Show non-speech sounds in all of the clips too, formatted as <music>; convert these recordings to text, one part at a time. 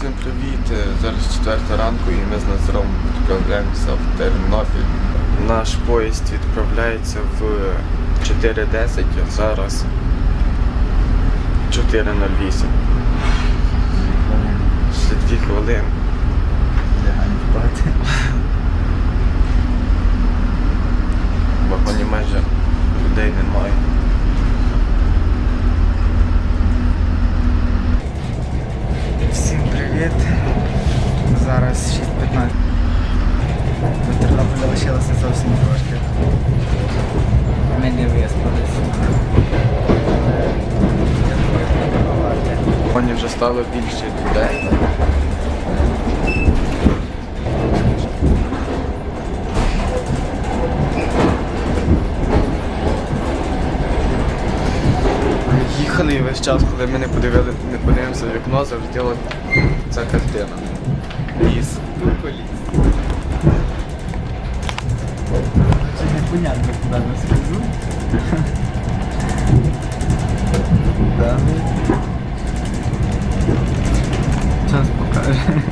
Всім привіт! Е, Зараз 4 ранку і ми з Назаром відправляємося в Тернопіль. Наш поїзд відправляється в 4.10, а зараз 4.08. Ще 2 хвилини. В вагоні майже людей немає. Стало більше людей. Їхали і весь час, коли ми не подивили, не подивимося в вікно, завжди ця картина. Ліс. Тупо ліс. Це непонятно, куди нас везуть. Да. Час покаже.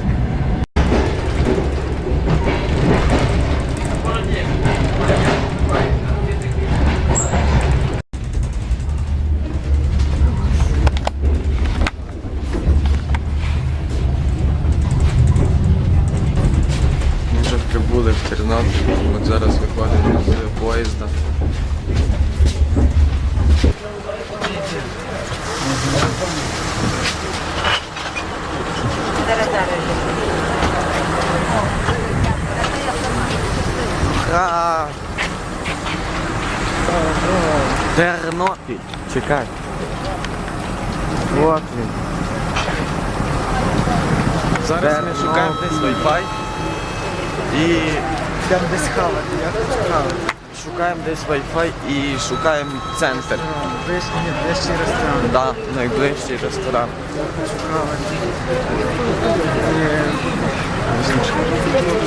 Тернопіль. Чекай. Вот він. Зараз ми шукаємо десь Wi-Fi і Там десь хавати, я хочу хавати. шукаємо десь Wi-Fi і шукаємо центр. Вишні, вищий ресторан. Да, найближчий ресторан. Я хочу хавати.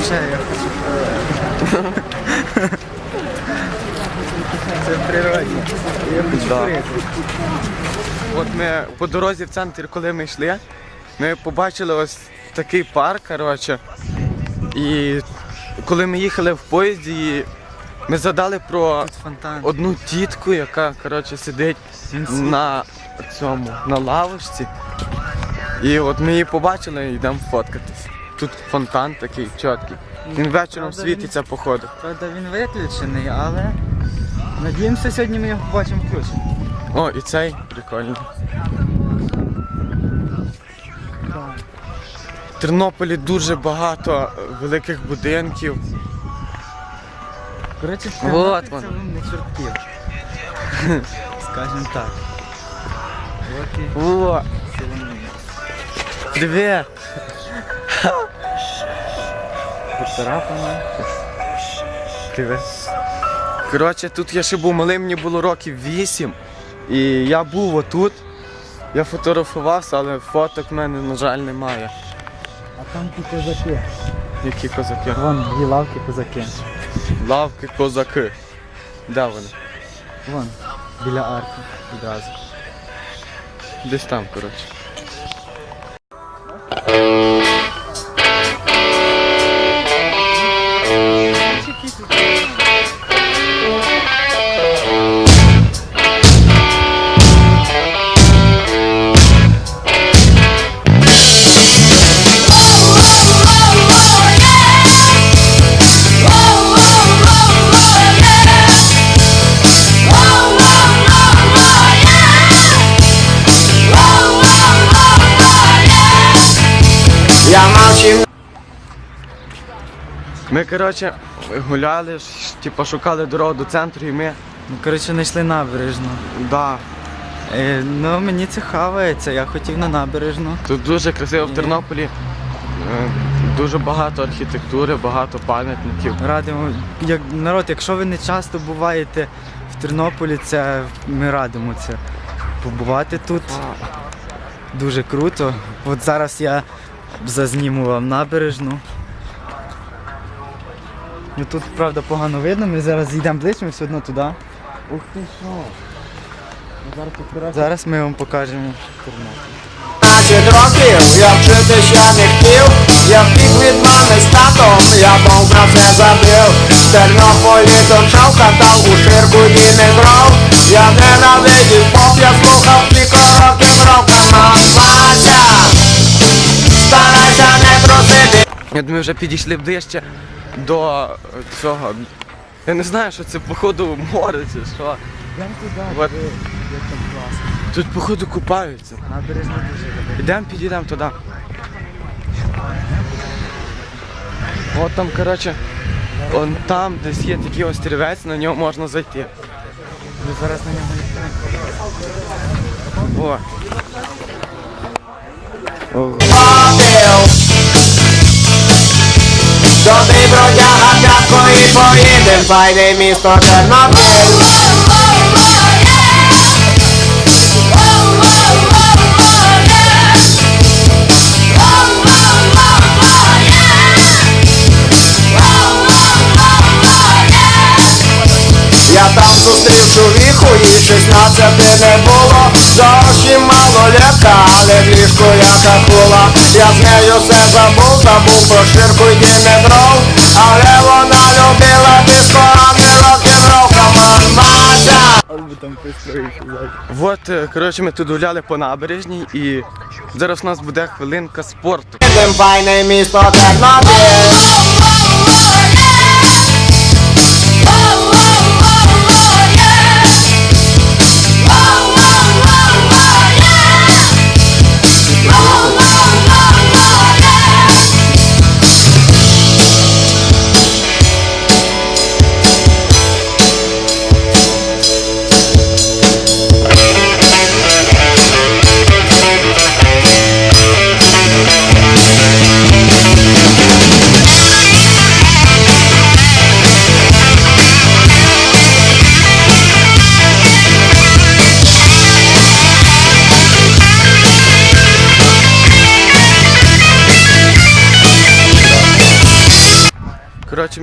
І... Ще я хочу хавати. Це в природі. Я хочу Да. От ми по дорозі в центр, коли ми йшли, ми побачили ось такий парк, коротше. І коли ми їхали в поїзді, ми згадали про одну тітку, яка коротше, сидить на цьому, на лавочці. І от ми її побачили і йдемо фоткатись. Тут фонтан такий чіткий. Він вечором світиться, походу. Правда, він виключений, але надіємося, сьогодні ми його побачимо включений. О, і цей прикольний. В Тернополі дуже багато великих будинків. Коротше, Вот це він. не чортків. <laughs> Скажем так. От і О, сьогодні. привіт! Поцарапана. Привіт. Коротше, тут я ще був малим, мені було років 8. І я був отут. Я фотографувався, але фоток в мене, на жаль, немає. А там ті козаки. Які козаки? Вон дві лавки козаки. Лавки, козаки. Де вони? Вон, біля арки відразу. Десь там, коротше. Я. Ми, коротше, гуляли, типу, шукали дорогу до центру і ми. Ну, коротше, знайшли набережну. Да, Е, ну, мені це хавається, я хотів на набережну. тут дуже красиво в Тернополі. Е, Дуже багато архітектури, багато пам'ятників. Радимо, як народ, якщо ви не часто буваєте в Тернополі, це ми радимо це побувати тут. Дуже круто. От зараз я зазніму вам набережну. Ну тут, правда, погано видно, ми зараз йдемо ближче, ми все одно туди. Ух ти що? Зараз ми вам покажемо Тернопіль. 12 років я вчитель ти ще не хотів Я втік від мами з татом, я був про це забив В Тернополі точав, катав у думаю, вже підійшли ближче до цього. Я не знаю, що це походу море чи що. Йдемо туди, От. як там класно. Тут походу купаються. Набережна дуже велика. Ідемо, підійдемо туди. От там, коротше, он там десь є такий острівець, на нього можна зайти. Ми зараз на нього йдемо. О. Ого. Бродяга п'ятко і поїдем Файне місто Тернопіль Я там зустрів чоловіку, їй 16 не було Зовсім малолетка, але в ліжку яка була Я з нею все забув, забув про ширку й діметров Але вона любила диско, а не рок-н-рол. Команд Вася От, е, коротше, ми тут гуляли по набережній і зараз у нас буде хвилинка спорту. Їдем файне місто Тернопіль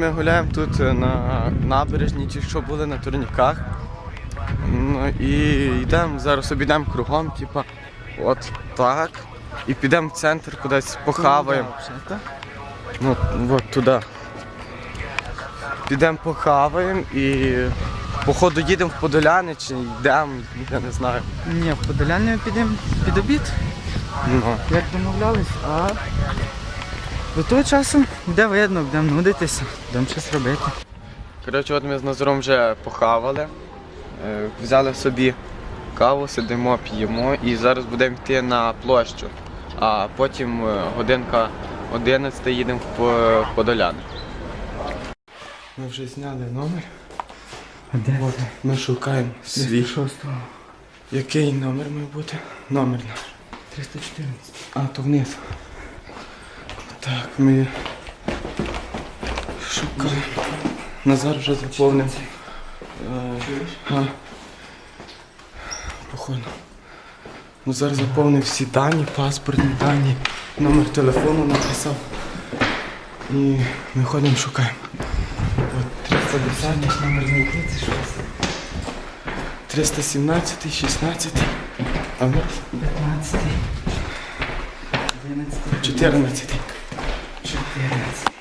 ми гуляємо тут е, на набережній, ті, що були на турніках. Ну і йдемо, зараз обійдемо кругом, типа, от так. І підемо в центр кудись похаваємо. Ну, от туди. Підемо похаваємо і походу їдемо в Подоляни чи йдемо, я не знаю. Ні, в Подоляни підемо під обід, Ну. як домовлялись, а до того часу буде видно, будемо нудитися, будемо щось робити. Коротше, от ми з Назаром вже похавали, е, взяли собі каву, сидимо, п'ємо і зараз будемо йти на площу. А потім е, годинка 11 їдемо в Подоляни. Ми вже зняли номер. А де? От, ми шукаємо свій. Шостого. Який номер має бути? Номер наш. 314. А, то вниз. Так, ми шукаємо. Назар вже заповнив. Е. Походу. Назар заповнив всі дані, паспортні дані, номер телефону написав. І ми ходимо, шукаємо. От 310, Номер знайти, це що? 317, 16. А от 15. 11. 14. 14.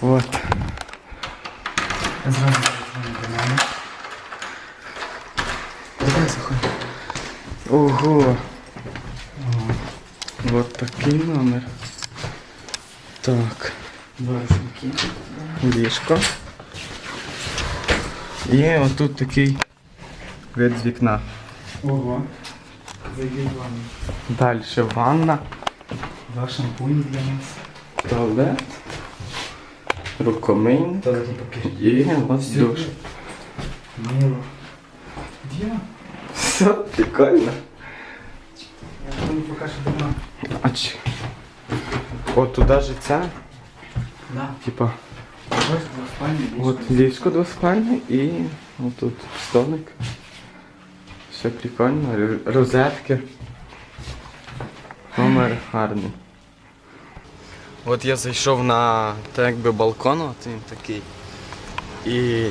От. Зразу телефон до мене. Давай заходь. Ого. Вот такий номер. Так, рушники. ліжко. І отут такий вид з вікна. Ого. Зайдіть вам. Далі ванна, Два шампуні для нас. туалет, рукомийник Туалетний папір. і ось душ. Мило. Діма? Все, прикольно. Я тобі покажу дома. А чи? Туди же ця, Да. типа, Ось ліжко. от ліжко двоспальне і отут столик. Все прикольно, розетки. Номер гарний. От я зайшов на так якби балкон, от він такий. І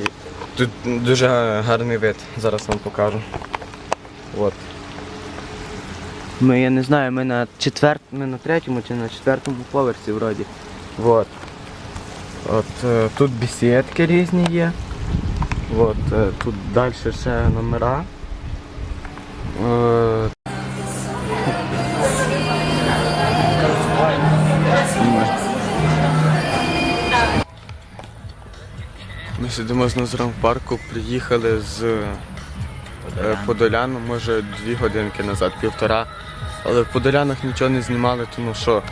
тут дуже гарний вид. Зараз вам покажу. От. Ми, я не знаю, ми на четвер... ми на третьому чи на четвертому поверсі вроді. Вот. От е, тут бесідки різні є. От, е, тут далі ще номера. Е, Ми сидимо з Назаром в парку, приїхали з е, Подоляну, може дві годинки назад, півтора. Але в Подолянах нічого не знімали, тому що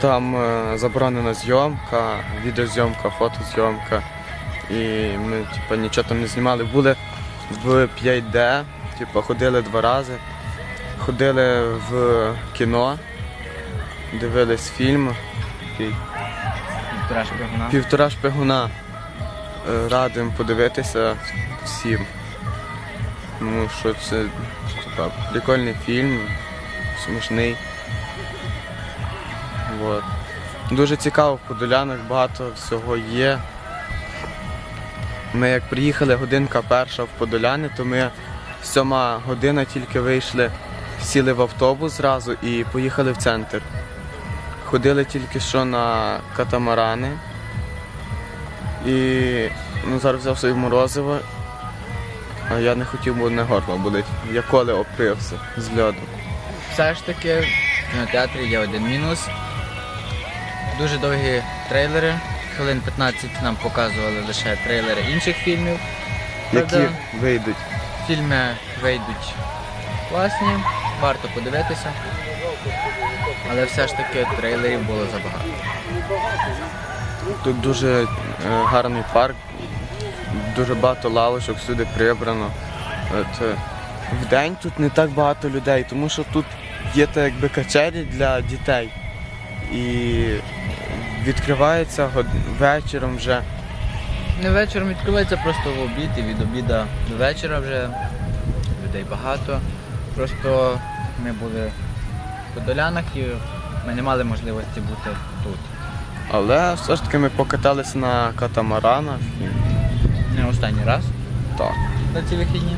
там е, заборонена зйомка, відеозйомка, фотозйомка. І ми типу, нічого там не знімали. Були в 5D, типу, ходили два рази, ходили в кіно, дивились фільм. Півтора шпигуна. Півтора шпигуна. Е, Радим подивитися всім. Тому що це типа, прикольний фільм, смішний. Вот. Дуже цікаво, в Подолянах багато всього є. Ми як приїхали годинка перша в Подоляни, то ми сьома година тільки вийшли, сіли в автобус зразу і поїхали в центр. Ходили тільки що на катамарани. І ну, зараз взяв собі морозиво. А я не хотів, бо не горло болить. Я коли опрився з льоду. Все ж таки в кінотеатрі є один мінус. Дуже довгі трейлери. Хвилин 15 нам показували лише трейлери інших фільмів. Які вийдуть. фільми вийдуть класні, варто подивитися. Але все ж таки трейлерів було забагато. Тут дуже е, гарний парк, дуже багато лавочок, всюди прибрано. От, е, в день тут не так багато людей, тому що тут є так, якби качелі для дітей. І відкривається вечором вже. Не вечором відкривається просто в обід і від обіда до вечора вже людей багато. Просто ми були в Подолянах і ми не мали можливості бути тут. Але все ж таки ми покаталися на катамаранах. Не останній раз так. на ці вихідні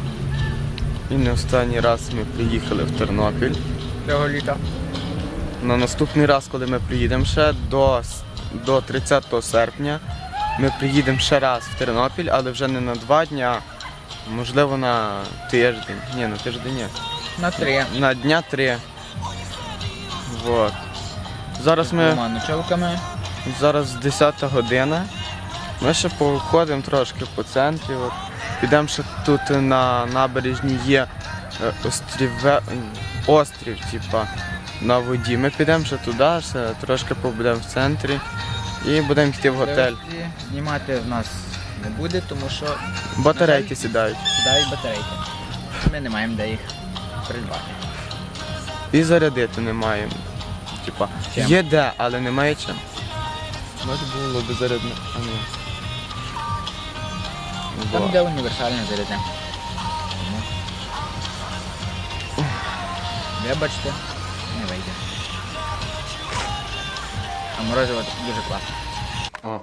І не останній раз ми приїхали в Тернопіль. цього літа. На наступний раз, коли ми приїдемо ще до, до 30 серпня, ми приїдемо ще раз в Тернопіль, але вже не на два дня, можливо на тиждень. Ні, на тиждень ні. На три. На дня три. Вот. Зараз ми зараз 10 година. Ми ще походимо трошки по центрі. От. Підемо ще тут на набережні є е, остріве, острів, типа, на воді. Ми підемо ще туди, ще трошки побудемо в центрі і будемо йти в готель. Знімати в нас не буде, тому що Батарейки сідають. дають батарейки. Ми не маємо де їх придбати. І зарядити не маємо. Типа, Чим? є де, але немає чим. Може було би зарядне. Там де універсальне зарядне. Вибачте, не вийде. А морозиво дуже класне. О,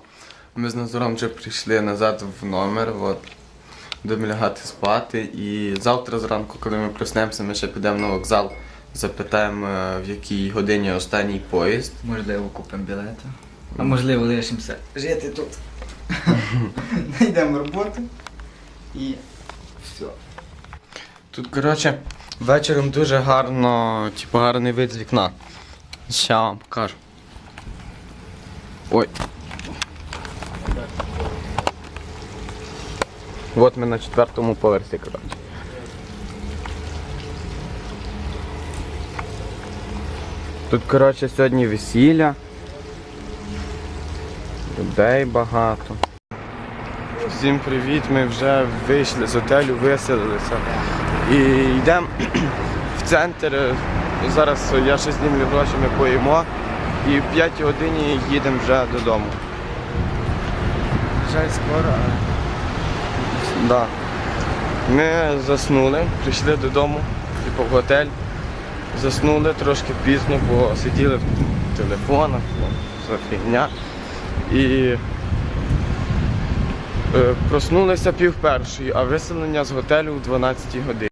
ми з Назаром вже прийшли назад в номер, от, будемо лягати спати. І завтра зранку, коли ми проснемося, ми ще підемо на вокзал, запитаємо, е, в якій годині останній поїзд. Можливо, купимо білети. А можливо, лишимося жити тут. <laughs> Знайдемо роботу і все. Тут, коротше, вечором дуже гарно, типу, гарний вид з вікна. Ща вам покажу. Ой. От ми на четвертому поверсі, коротше. Тут, коротше, сьогодні весілля. Людей багато. Всім привіт, ми вже вийшли з готелю, виселилися. І йдемо <clears throat> в центр. Зараз я ще знімлю гроші, ми поїмо. І в 5 годині їдемо вже додому. Жаль, скоро, але Да. Ми заснули, прийшли додому, типу в готель. Заснули трошки пізно, бо сиділи в телефонах, за фігня. І е, проснулися пів першої, а виселення з готелю в 12 годині.